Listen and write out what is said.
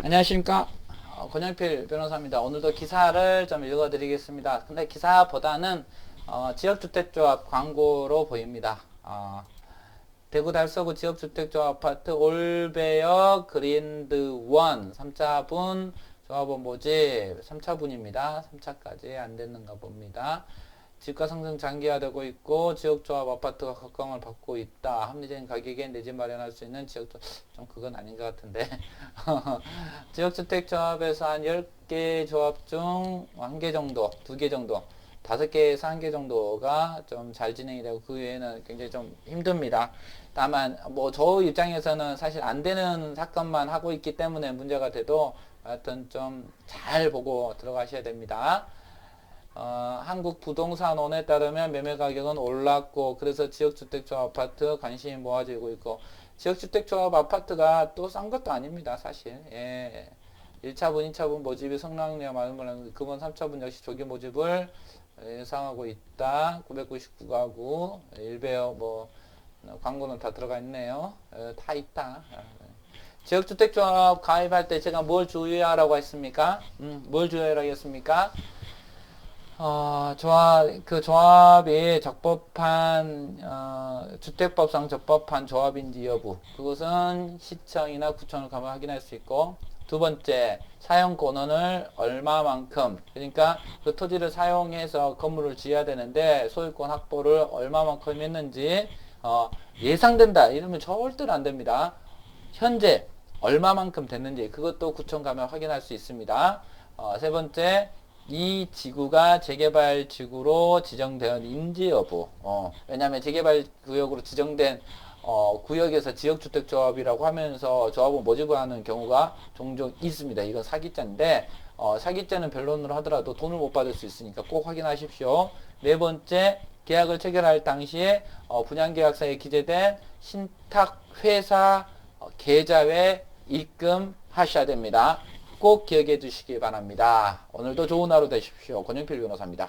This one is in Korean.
안녕하십니까. 어, 권영필 변호사입니다. 오늘도 기사를 좀 읽어드리겠습니다. 근데 기사보다는 어, 지역주택조합 광고로 보입니다. 어, 대구 달서구 지역주택조합 아파트 올배역 그린드 1 3차분 조합원 모집 3차분입니다. 3차까지 안 됐는가 봅니다. 집가 상승 장기화되고 있고 지역조합 아파트가 각광을 받고 있다. 합리적인 가격에 내 집 마련할 수 있는 지역조 좀 그건 아닌 것 같은데 지역주택조합에서 한 10개 조합 중한개 정도, 두개 정도, 다섯 개에서 한 개 정도가 좀 잘 진행이 되고 그 외에는 굉장히 좀 힘듭니다. 다만 뭐 저 입장에서는 사실 안 되는 사건만 하고 있기 때문에 문제가 돼도 하여튼 좀 잘 보고 들어가셔야 됩니다. 어, 한국 부동산원에 따르면 매매 가격은 올랐고 그래서 지역주택조합 아파트 관심이 모아지고 있고 지역주택조합 아파트가 또 싼 것도 아닙니다 사실. 예. 1차분 2차분 모집이 성랑리와 마을물랑 금원 3차분 역시 조기 모집을 예상하고 있다. 999가구 1배어 뭐 광고는 다 들어가 있네요. 어, 다 있다. 지역주택조합 가입할 때 제가 뭘 주의하라고 했습니까? 음, 뭘 주의하라고 했습니까 어, 조합, 그 조합이 적법한, 어, 주택법상 적법한 조합인지 여부. 그것은 시청이나 구청을 가면 확인할 수 있고, 두 번째, 사용 권한을 얼마만큼, 그러니까 그 토지를 사용해서 건물을 지어야 되는데, 소유권 확보를 얼마만큼 했는지, 어, 예상된다. 이러면 절대로 안 됩니다. 현재 얼마만큼 됐는지, 그것도 구청 가면 확인할 수 있습니다. 어, 세 번째, 이 지구가 재개발 지구로 지정되었는지 여부. 어, 왜냐하면 재개발 구역으로 지정된 어, 구역에서 지역주택조합이라고 하면서 조합을 모집을 하는 경우가 종종 있습니다. 이건 사기죄인데 어, 사기죄는 변론으로 하더라도 돈을 못 받을 수 있으니까 꼭 확인하십시오. 네 번째 계약을 체결할 당시에 어, 분양계약서에 기재된 신탁회사 어, 계좌에 입금하셔야 됩니다. 꼭 기억해 두시기 바랍니다. 오늘도 좋은 하루 되십시오. 권영필 변호사입니다.